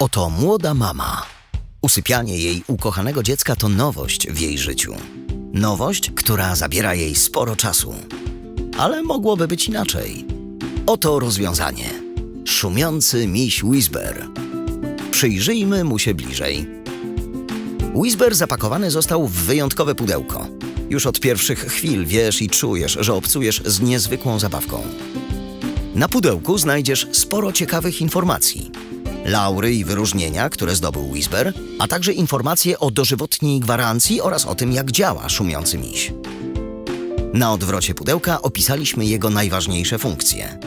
Oto młoda mama. Usypianie jej ukochanego dziecka to nowość w jej życiu. Nowość, która zabiera jej sporo czasu. Ale mogłoby być inaczej. Oto rozwiązanie. Szumiący miś Whisper. Przyjrzyjmy mu się bliżej. Whisper zapakowany został w wyjątkowe pudełko. Już od pierwszych chwil wiesz i czujesz, że obcujesz z niezwykłą zabawką. Na pudełku znajdziesz sporo ciekawych informacji. Laury i wyróżnienia, które zdobył Whisper, a także informacje o dożywotniej gwarancji oraz o tym, jak działa szumiący miś. Na odwrocie pudełka opisaliśmy jego najważniejsze funkcje.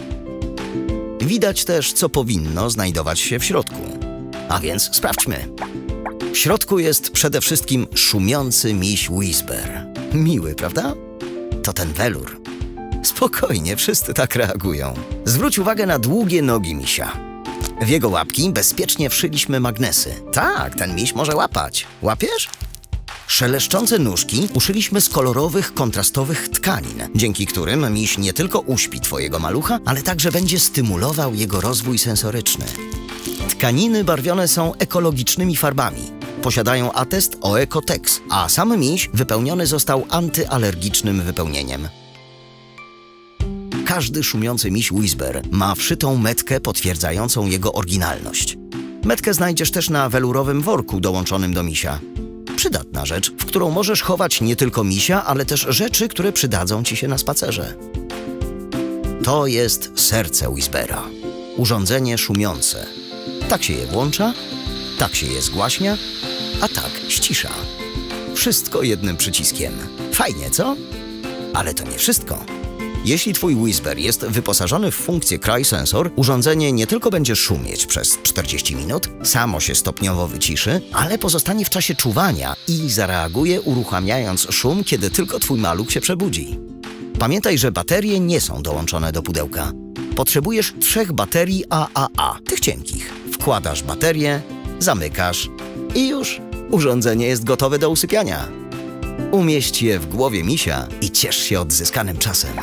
Widać też, co powinno znajdować się w środku. A więc sprawdźmy. W środku jest przede wszystkim szumiący miś Whisper. Miły, prawda? To ten welur. Spokojnie, wszyscy tak reagują. Zwróć uwagę na długie nogi misia. W jego łapki bezpiecznie wszyliśmy magnesy. Tak, ten miś może łapać. Łapiesz? Szeleszczące nóżki uszyliśmy z kolorowych, kontrastowych tkanin, dzięki którym miś nie tylko uśpi twojego malucha, ale także będzie stymulował jego rozwój sensoryczny. Tkaniny barwione są ekologicznymi farbami. Posiadają atest o Ecotex, a sam miś wypełniony został antyalergicznym wypełnieniem. Każdy szumiący miś Whisper ma wszytą metkę potwierdzającą jego oryginalność. Metkę znajdziesz też na welurowym worku dołączonym do misia. Przydatna rzecz, w którą możesz chować nie tylko misia, ale też rzeczy, które przydadzą ci się na spacerze. To jest serce Whispera. Urządzenie szumiące. Tak się je włącza, tak się je zgłaśnia, a tak ścisza. Wszystko jednym przyciskiem. Fajnie, co? Ale to nie wszystko. Jeśli twój Whisper jest wyposażony w funkcję Cry Sensor, urządzenie nie tylko będzie szumieć przez 40 minut, samo się stopniowo wyciszy, ale pozostanie w czasie czuwania i zareaguje uruchamiając szum, kiedy tylko twój maluch się przebudzi. Pamiętaj, że baterie nie są dołączone do pudełka. Potrzebujesz trzech baterii AAA, tych cienkich. Wkładasz baterię, zamykasz i już urządzenie jest gotowe do usypiania. Umieść je w głowie misia i ciesz się odzyskanym czasem.